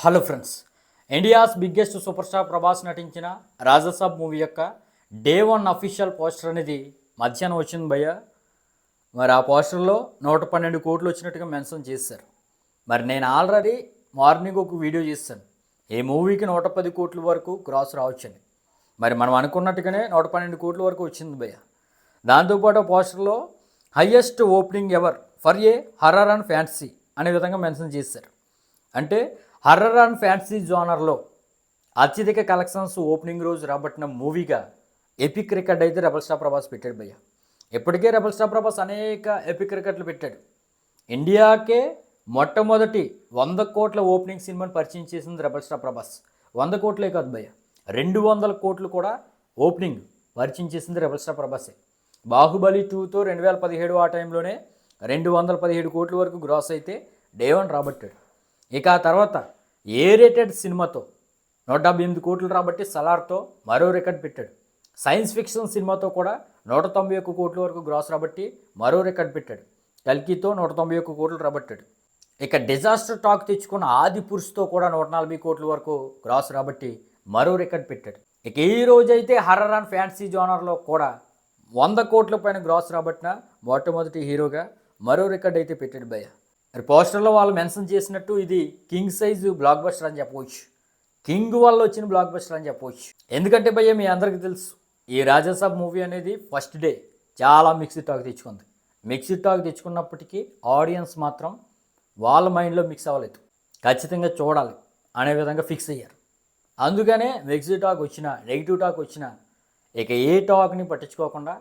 Hello friends India's biggest super star Prabhas నటించిన Rajasaab movie యొక్క day one official poster అనేది మధ్యాహ్నం వచ్చింది భయ్య. మరి ఆ పోస్టర్లో నూట పన్నెండు కోట్లు వచ్చినట్టుగా మెన్షన్ చేశారు. మరి నేను ఆల్రెడీ మార్నింగ్ ఒక వీడియో చేశాను. ఈ మూవీకి నూట పది కోట్ల వరకు క్రాస్ రావచ్చని. మరి మనం అనుకున్నట్టుగానే నూట పన్నెండు కోట్ల వరకు వచ్చింది భయ్య. దాంతోపాటు ఆ పోస్టర్లో highest opening ever for a horror and fancy అనే విధంగా మెన్షన్ చేశారు. అంటే హర్రర్ అండ్ ఫ్యాన్సీ జోనర్లో అత్యధిక కలెక్షన్స్ ఓపెనింగ్ రోజు రాబట్టిన మూవీగా ఎపిక్ రికార్డ్ అయితే రెబల్ స్టార్ ప్రభాస్ పెట్టాడు భయ్య. ఇప్పటికే రెబల్ స్టార్ ప్రభాస్ అనేక ఎపిక్ రికార్డులు పెట్టాడు. ఇండియాకే మొట్టమొదటి వంద కోట్ల ఓపెనింగ్ సినిమాని పరిచయం చేసింది రెబల్ స్టార్ ప్రభాస్ వంద కోట్లే కాదు భయ్య. రెండు వందల కోట్లు కూడా ఓపెనింగ్ పరిచయం చేసింది రెబల్ స్టార్ ప్రభాసే బాహుబలి టూతో రెండు వేల పదిహేడు ఆ టైంలోనే రెండు వందల పదిహేడు కోట్ల వరకు గ్రాస్ అయితే డే వన్ రాబట్టాడు. ఇక ఆ తర్వాత ఏ రేటెడ్ సినిమాతో నూట డెబ్బై ఎనిమిది కోట్లు రాబట్టి సలార్తో మరో రికార్డ్ పెట్టాడు. సైన్స్ ఫిక్షన్ సినిమాతో కూడా నూట తొంభై ఒక్క కోట్ల వరకు గ్రాస్ రాబట్టి మరో రికార్డ్ పెట్టాడు. కల్కీతో నూట తొంభై ఒక్క కోట్లు రాబట్టాడు. ఇక డిజాస్టర్ టాక్ తెచ్చుకున్న ఆది పురుషుతో కూడా నూట నలభై కోట్ల వరకు గ్రాస్ రాబట్టి మరో రికార్డ్ పెట్టాడు. ఇక ఈ రోజైతే హర్రర్ అండ్ ఫ్యాన్సీ జోనర్లో కూడా వంద కోట్ల పైన గ్రాస్ రాబట్టిన మొట్టమొదటి హీరోగా మరో రికార్డ్ అయితే పెట్టాడు భయ్య. మరి పోస్టర్లో వాళ్ళు మెన్షన్ చేసినట్టు ఇది కింగ్ సైజు బ్లాక్ బస్టర్ అని చెప్పవచ్చు. కింగ్ వల్ల వచ్చిన బ్లాక్ బస్టర్ అని చెప్పవచ్చు. ఎందుకంటే భయ్య మీ అందరికీ తెలుసు ఈ రాజాసాబ్ మూవీ అనేది ఫస్ట్ డే చాలా మిక్సీ టాక్ తెచ్చుకుంది. మిక్స్డ్ టాక్ తెచ్చుకున్నప్పటికీ ఆడియన్స్ మాత్రం వాళ్ళ మైండ్లో మిక్స్ అవ్వలేదు. ఖచ్చితంగా చూడాలి అనే విధంగా ఫిక్స్ అయ్యారు. అందుకనే మిక్స్డ్ టాక్ వచ్చినా నెగిటివ్ టాక్ వచ్చినా ఇక ఏ టాక్ని పట్టించుకోకుండా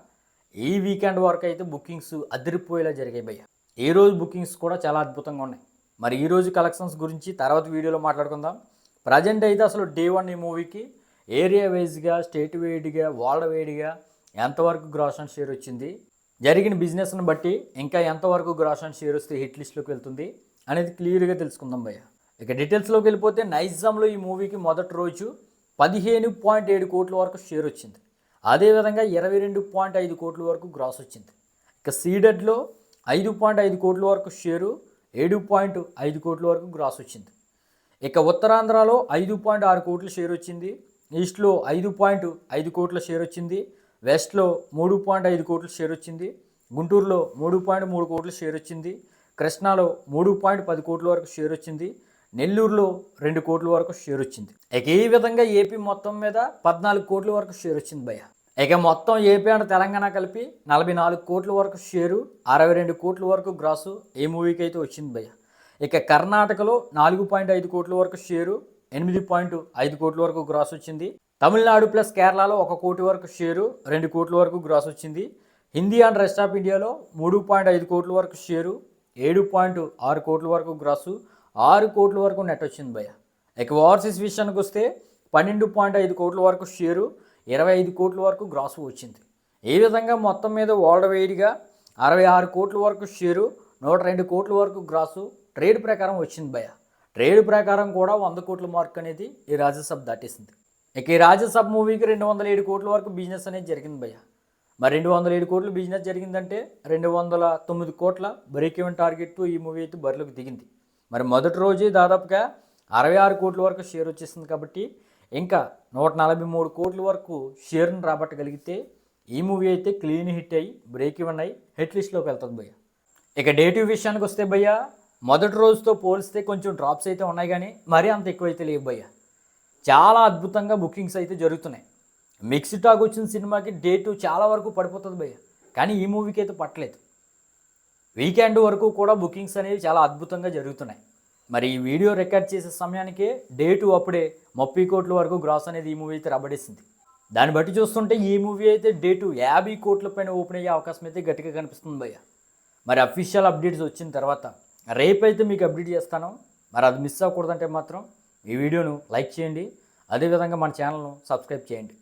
ఈ వీకెండ్ వరకు అయితే బుకింగ్స్ అదిరిపోయేలా జరిగాయి భయ్య. ఈ రోజు బుకింగ్స్ కూడా చాలా అద్భుతంగా ఉన్నాయి. మరి ఈ రోజు కలెక్షన్స్ గురించి తర్వాత వీడియోలో మాట్లాడుకుందాం. ప్రజెంట్ అయితే అసలు డే వన్ ఈ మూవీకి ఏరియా వైజ్గా స్టేట్ వైడ్గా వరల్డ్ వైడ్గా ఎంతవరకు గ్రాస్ అండ్ షేర్ వచ్చింది? జరిగిన బిజినెస్ని బట్టి ఇంకా ఎంతవరకు గ్రాస్ అండ్ షేర్ వస్తే హిట్ లిస్ట్లోకి వెళ్తుంది అనేది క్లియర్గా తెలుసుకుందాం భయ్య. ఇక డీటెయిల్స్లోకి వెళ్ళిపోతే నైజాంలో ఈ మూవీకి మొదటి రోజు పదిహేను పాయింట్ ఏడు కోట్ల వరకు షేర్ వచ్చింది. అదేవిధంగా ఇరవై రెండు పాయింట్ ఐదు కోట్ల వరకు గ్రాస్ వచ్చింది. ఇక సీడెడ్లో ఐదు పాయింట్ ఐదు కోట్ల వరకు షేరు ఏడు పాయింట్ ఐదు కోట్ల వరకు గ్రాస్ వచ్చింది. ఇక ఉత్తరాంధ్రలో ఐదు పాయింట్ ఆరు కోట్ల షేర్ వచ్చింది. ఈస్ట్లో ఐదు పాయింట్ ఐదు కోట్ల షేర్ వచ్చింది. వెస్ట్లో మూడు పాయింట్ ఐదు కోట్ల షేర్ వచ్చింది. గుంటూరులో మూడు పాయింట్ మూడు కోట్ల షేర్ వచ్చింది. కృష్ణాలో మూడు పాయింట్ పది కోట్ల వరకు షేర్ వచ్చింది. నెల్లూరులో రెండు కోట్ల వరకు షేర్ వచ్చింది. ఇక ఈ విధంగా ఏపీ మొత్తం మీద పద్నాలుగు కోట్ల వరకు షేర్ వచ్చింది భయ్య. ఇక మొత్తం ఏపీ అండ్ తెలంగాణ కలిపి నలభై నాలుగు కోట్ల వరకు షేరు అరవై రెండు కోట్ల వరకు గ్రాసు ఈ మూవీకి అయితే వచ్చింది భయ్య. ఇక కర్ణాటకలో నాలుగు పాయింట్ ఐదు కోట్ల వరకు షేరు ఎనిమిది పాయింట్ ఐదు కోట్ల వరకు గ్రాస్ వచ్చింది. తమిళనాడు ప్లస్ కేరళలో ఒక కోటి వరకు షేరు రెండు కోట్ల వరకు గ్రాస్ వచ్చింది. హిందీ అండ్ రెస్ట్ ఆఫ్ ఇండియాలో మూడు పాయింట్ ఐదు కోట్ల వరకు షేరు ఏడు పాయింట్ ఆరు కోట్ల వరకు గ్రాసు ఆరు కోట్ల వరకు నెట్ వచ్చింది భయ్య. ఇక ఓవర్సీస్ విషయానికి వస్తే పన్నెండు పాయింట్ ఐదు కోట్ల వరకు షేరు ఇరవై ఐదు కోట్ల వరకు గ్రాస్ వచ్చింది. ఈ విధంగా మొత్తం మీద వరల్డ్ వైడ్గా అరవై ఆరు కోట్ల వరకు షేరు నూట రెండు కోట్ల వరకు గ్రాసు ట్రేడ్ ప్రకారం వచ్చింది భయ ట్రేడ్ ప్రకారం కూడా వంద కోట్ల మార్క్ అనేది ఈ రాజ్యసభ దాటేసింది. ఇక ఈ రాజ్యసభ మూవీకి రెండు వందల ఏడు కోట్ల వరకు బిజినెస్ అనేది జరిగింది భయ మరి రెండు వందల ఏడు కోట్ల బిజినెస్ జరిగిందంటే రెండు వందల తొమ్మిది కోట్ల బ్రేక్ ఈవెన్ టార్గెట్ ఈ మూవీ అయితే బరిలోకి దిగింది. మరి మొదటి రోజే దాదాపుగా అరవై ఆరు కోట్ల వరకు షేర్ వచ్చేసింది కాబట్టి ఇంకా నూట నలభై మూడు కోట్ల వరకు షేర్ని రాబట్టగలిగితే ఈ మూవీ అయితే క్లీన్ హిట్ అయ్యి బ్రేక్ ఈవెన్ అయ్యి హెట్ లిస్ట్లోకి వెళ్తుంది భయ్య. ఇక డేటివ్ విషయానికి వస్తే భయ్య మొదటి రోజుతో పోలిస్తే కొంచెం డ్రాప్స్ అయితే ఉన్నాయి కానీ మరీ అంత ఎక్కువ అయితే లేవు భయ్య. చాలా అద్భుతంగా బుకింగ్స్ అయితే జరుగుతున్నాయి. మిక్స్డ్ టాక్ వచ్చిన సినిమాకి డేటు చాలా వరకు పడిపోతుంది భయ్య కానీ ఈ మూవీకి అయితే పట్టలేదు. వీకెండ్ వరకు కూడా బుకింగ్స్ అనేవి చాలా అద్భుతంగా జరుగుతున్నాయి. మరి ఈ వీడియో రికార్డ్ చేసే సమయానికే డేటు అప్పుడే ముప్పై కోట్ల వరకు గ్రాస్ అనేది ఈ మూవీ అయితే రబడేసింది. దాన్ని బట్టి చూస్తుంటే ఈ మూవీ అయితే డే టు యాభై కోట్ల పైన ఓపెన్ అయ్యే అవకాశం అయితే గట్టిగా కనిపిస్తుంది భయ్య. మరి అఫీషియల్ అప్డేట్స్ వచ్చిన తర్వాత రేపైతే మీకు అప్డేట్ చేస్తాను. మరి అది మిస్ అవ్వకూడదంటే మాత్రం ఈ వీడియోను లైక్ చేయండి. అదేవిధంగా మన ఛానల్ను సబ్స్క్రైబ్ చేయండి.